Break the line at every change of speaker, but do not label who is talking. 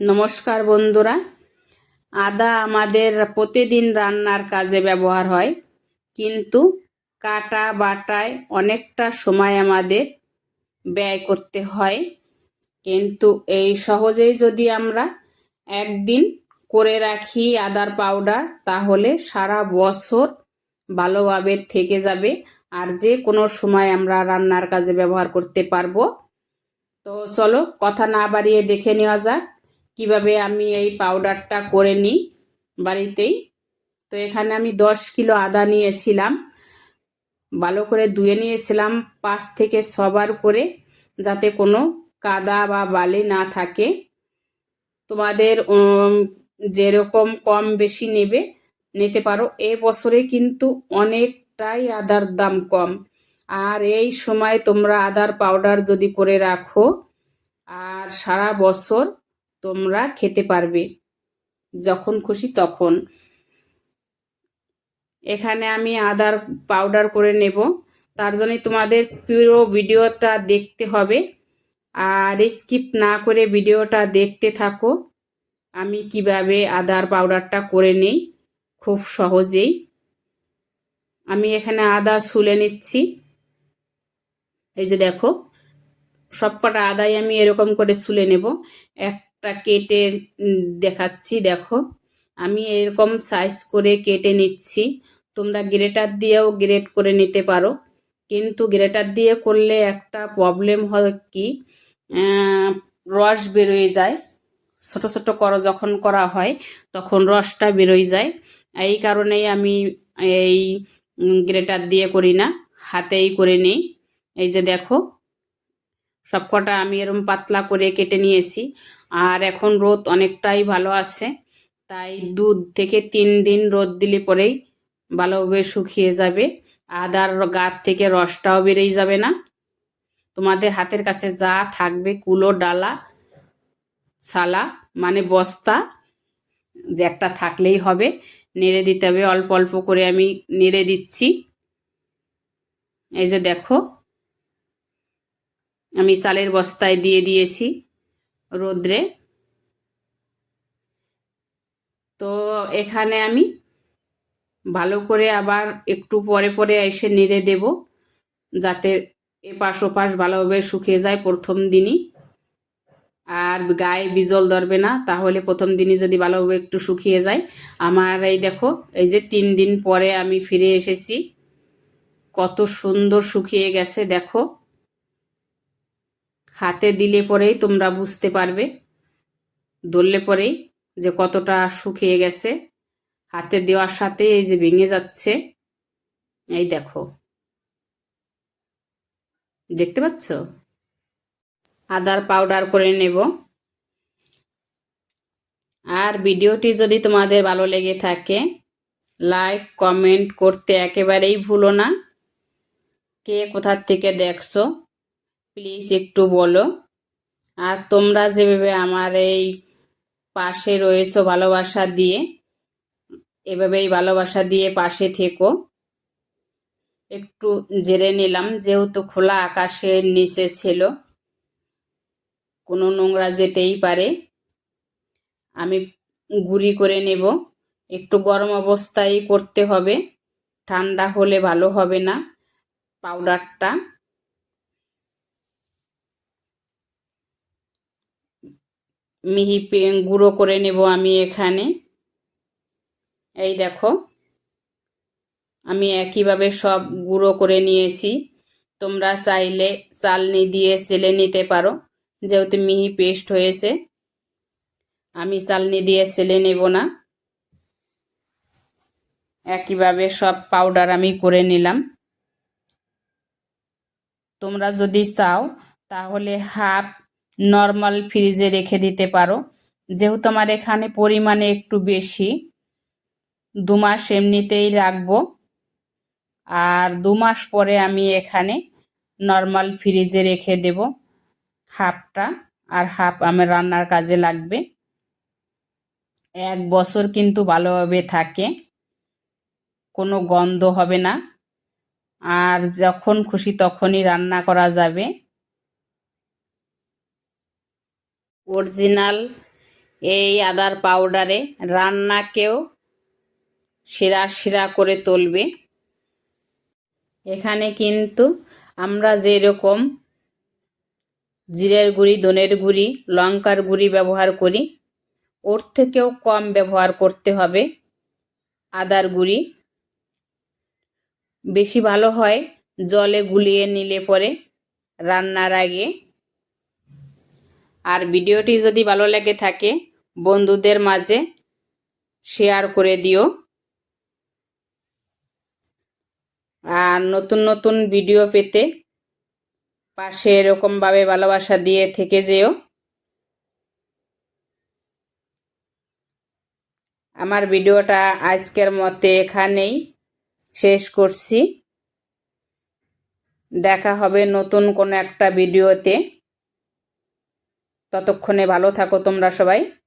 নমস্কার বন্ধুরা। আদা আমাদের প্রতিদিন রান্নার কাজে ব্যবহার হয়, কিন্তু কাটা বাটায় অনেকটা সময় আমাদের ব্যয় করতে হয়। কিন্তু এই সহজেই যদি আমরা একদিন করে রাখি আদার পাউডার, তাহলে সারা বছর ভালোভাবে থেকে যাবে আর যে কোনো সময় আমরা রান্নার কাজে ব্যবহার করতে পারব। তো চলো কথা না বাড়িয়ে দেখে নেওয়া যাক। কীভাবে আমি এই পাউডারটা করে নিই বাড়িতেই। তো এখানে আমি দশ কিলো আদা নিয়েছিলাম। ভালো করে ধুয়ে নিয়েছিলাম পাঁচ থেকে ছবার করে যাতে কোনো কাদা বা বালি না থাকে। তোমাদের যেরকম কম বেশি নেবে, নিতে পারো। এ বছরে কিন্তু অনেকটাই আদার দাম কম। আর এই সময় তোমরা আদার পাউডার যদি করে রাখো, আর সারা বছর তোমরা খেতে পারবে। যখন খুশি তখন। এখানে আমি আদার পাউডার করে নেব। তার জন্যই তোমাদের পুরো ভিডিওটা দেখতে হবে। আর স্কিপ না করে ভিডিওটা দেখতে থাকো। আমি কীভাবে আদার পাউডারটা করে নিই, খুব সহজেই। আমি এখানে আদা শুলে নিচ্ছি। এই যে দেখো, সবকটা আদাই আমি এরকম করে শুলে নেব। একটা কেটে দেখাচ্ছি, দেখো। আমি এরকম সাইজ করে কেটে নিচ্ছি। তোমরা গ্রেটার দিয়েও গ্রেট করে নিতে পারো। কিন্তু গ্রেটার দিয়ে করলে একটা প্রবলেম হয় কি? রস বেরোয় যায়। ছোট ছোট করো যখন করা হয়, তখন রসটা বেরোয় যায়। এই কারণেই আমি এই গ্রেটার দিয়ে করি না। হাতেই করে নিই। এই যে দেখো সবকটা আমি এরকম পাতলা করে কেটে নিয়েছি। আর এখন রোদ অনেকটাই ভালো আছে, তাই দুধ থেকে তিন দিন রোদ দিলে পরেই ভালোভাবে শুকিয়ে যাবে। আদার গাছ থেকে রসটাও বেরিয়ে যাবে না। তোমাদের হাতের কাছে যা থাকবে, কুলো, ডালা সালা মানে বস্তা, যে একটা থাকলেই হবে। নেড়ে দিতে হবে, অল্প অল্প করে আমি নেড়ে দিচ্ছি। এই যে দেখো আমি চালের বস্তায় দিয়ে দিয়েছি রোদ্রে। তো এখানে আমি ভালো করে আবার একটু পরে পরে এসে নেড়ে দেব, যাতে এপাশ ওপাশ ভালোভাবে শুকিয়ে যায় প্রথম দিনই। আর গায়ে বিজল ধরবে না, তাহলে প্রথম দিনই যদি ভালোভাবে একটু শুকিয়ে যায়। আমার এই দেখো, এই যে তিন দিন পরে আমি ফিরে এসেছি। কত সুন্দর শুকিয়ে গেছে, দেখো। হাতে দিলে পরেই তোমরা বুঝতে পারবে। ধরলে পরেই যে কতটা শুকিয়ে গেছে। হাতে দেওয়ার সাথে এই যে ভেঙে যাচ্ছে, এই দেখো। দেখতে পাচ্ছ? আদার পাউডার করে নেব। আর ভিডিওটি যদি তোমাদের ভালো লেগে থাকে, লাইক, কমেন্ট করতে একেবারেই ভুলো না। কে কোথার থেকে দেখছ? প্লিজ একটু বলো। আর তোমরা যেভাবে আমার এই পাশে রয়েছো ভালোবাসা দিয়ে, এভাবেই ভালোবাসা দিয়ে পাশে থেকো। একটু জেরে নিলাম, যেহেতু খোলা আকাশের নিচে ছিল, কোনো নোংরা যেতেই পারে। আমি গুঁড়ি করে নেব। একটু গরম অবস্থায় করতে হবে। ঠান্ডা হলে ভালো হবে না পাউডারটা। মিহি গুঁড়ো করে নেব আমি এখানে। এই দেখো, আমি একইভাবে সব গুঁড়ো করে নিয়েছি। তোমরা চাইলে চালনি দিয়ে চেলে নিতে পারো, যেহেতু মিহি পেস্ট হয়েছে। আমি চালনি দিয়ে চেলে নেব না। একইভাবে সব পাউডার আমি করে নিলাম। তোমরা যদি চাও, তাহলে হাফ নর্মাল ফ্রিজে রেখে দিতে পারো। যেহেতু আমার এখানে পরিমাণে একটু বেশি, দু মাস এমনিতেই রাখব। আর দু মাস পরে আমি এখানে নর্মাল ফ্রিজে রেখে দেব হাফটা। আর হাফ আমার রান্নার কাজে লাগবে। এক বছর কিন্তু ভালোভাবে থাকে, কোনো গন্ধ হবে না। আর যখন খুশি তখনই রান্না করা যাবে। অরিজিনাল এই আদার পাউডারে রান্নাকেও শিরা শিরা করে তুলবে। এখানে কিন্তু আমরা যেরকম জিরের গুঁড়ি, ধনের গুঁড়ি, লঙ্কার গুঁড়ি ব্যবহার করি, ওর থেকেও কম ব্যবহার করতে হবে আদার গুঁড়ি। বেশি ভালো হয় জলে গুলিয়ে নিলে পরে রান্নার আগে আর ভিডিওটি যদি ভালো লেগে থাকে, বন্ধুদের মাঝে শেয়ার করে দিও। আর নতুন নতুন ভিডিও পেতে পাশে এরকমভাবে ভালোবাসা দিয়ে থেকে যেও। আমার ভিডিওটা আজকের মতে এখানেই শেষ করছি। দেখা হবে নতুন কোনো একটা ভিডিওতে। ততক্ষণে ভালো থাকো তোমরা সবাই।